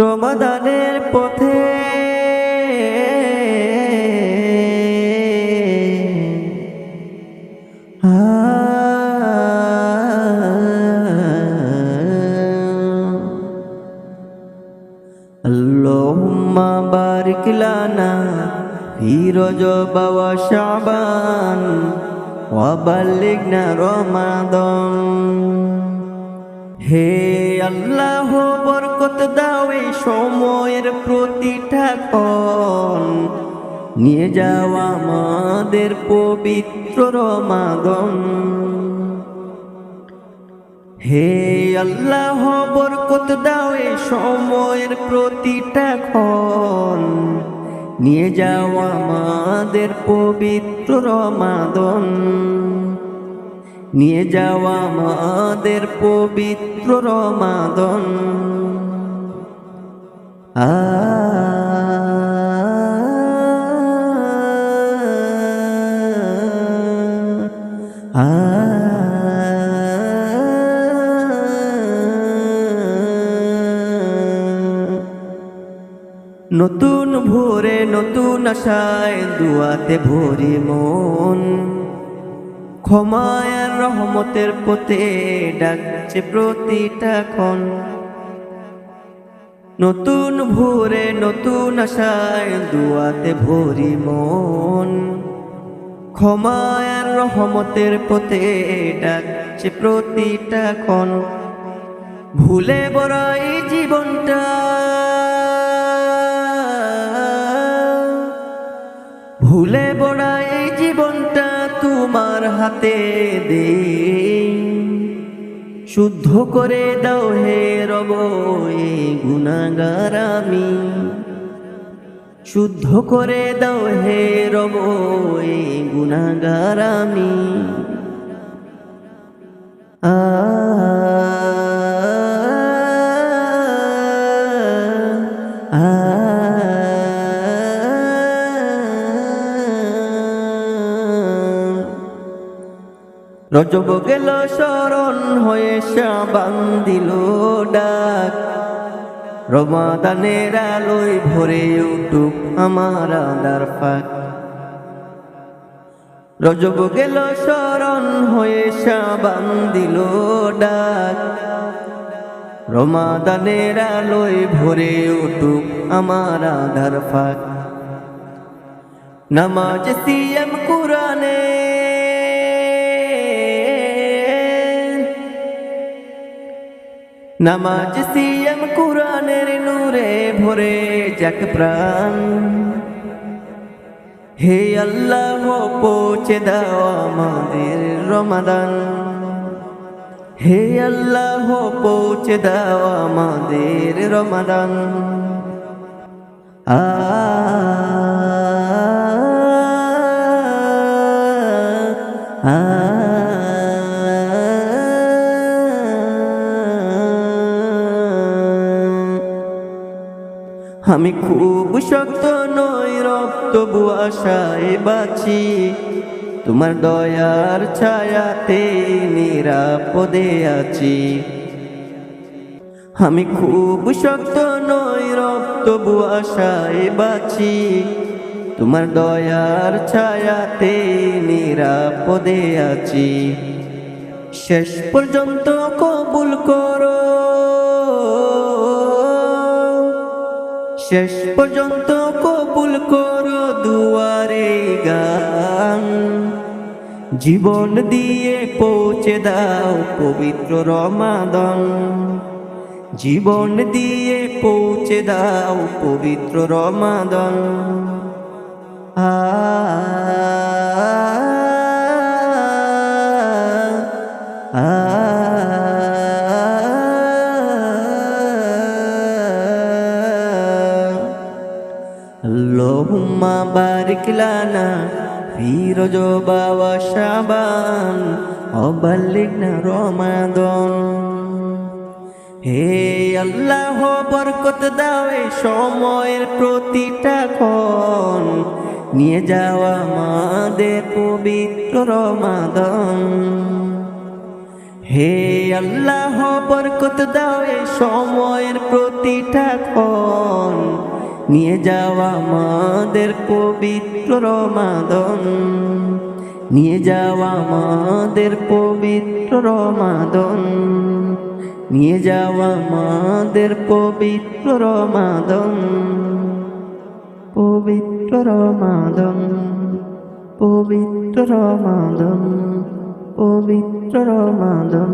রমাদানের পথে। আল্লাহুম্মা বারিক লানা ফি রজব ওয়া শাবান ওয়া বাল্লিগনা হে আল্লাহ, বরকত দাও এই সময়ের প্রতিটা ক্ষণ। নিয়ে যাও আমাদের পবিত্র রমাদন হে আল্লাহ, বরকত দাও এই সময়ের প্রতিটা ক্ষণ। নিয়ে যাও আমাদের পবিত্র রমাদন নিয়ে যাওয়া আমাদের পবিত্র রমাদন। আ নতুন ভোরে নতুন আশায় দুয়াতে ভরি মন। ক্ষমায়ার রহমতের পথে ডাকছে প্রতিটা ক্ষণ। নতুন ভোরে নতুন আশায় দুয়াতে ভরি মন। ক্ষমায়ার রহমতের পথে ডাকছে প্রতিটা ক্ষণ। ভুলে বড়াই জীবনটা তোমার হাতে দে। শুদ্ধ করে দাও হে রব, এ গুণাগার আমি। শুদ্ধ করে দাও হে রব, এ গুণাগার আমি। আ রজব গেল শরণ হয়ে সাবান দিল ডাক। রমাদানের আলোয় ভরে উঠুক আমার আদার ফাঁক। রজব গেল শরণ হয়ে সাবান দিল ডাক। রমাদানের আলোয় ভরে উঠুক আমার আধার ফাঁক। নামাজ সিএম কোরআনে নামাজ সিএম কোরআনের নূরে ভরে যাক প্রাণ। হে আল্লাহ, পৌঁছে দাও আমাদের রমাদান। হে আল্লাহ, পৌঁছে দাও আমাদের রমাদান। আ আমি খুব শক্ত নই রক্ত আশায় বাঁচি। তোমার দয়ার ছায়াতে নিরাপদে আছি। আমি খুব শক্ত নই রক্ত আশায় বাঁচি। তোমার দয়ার ছায়াতে নিরাপদে আছি। শেষ পর্যন্ত কবুল করো। শেষ পর্যন্ত কবুল করো দুয়ারে গান। জীবন দিয়ে পৌঁছে দাও পবিত্র রমাদন। জীবন দিয়ে পৌঁছে দাও পবিত্র রমাদন। আ লানা ফি রজব ওয়া শাবান ওয়া বাল্লিগনা রমাদান। হে আল্লাহ, বরকত দাও এই সময়ের প্রতিটা ক্ষণ। নিয়ে যাও আমাদের পবিত্র রমাদান। হে আল্লাহ, বরকত দাও এ সময়ের প্রতিটা ক্ষণ। নিয়ে যাওয়া আমাদের পবিত্র রমাদন। নিয়ে যাওয়া আমাদের পবিত্র রমাদন। নিয়ে যাওয়া আমাদের পবিত্র রমাদন। পবিত্র রমাদন পবিত্র রমাদন পবিত্র রমাদন।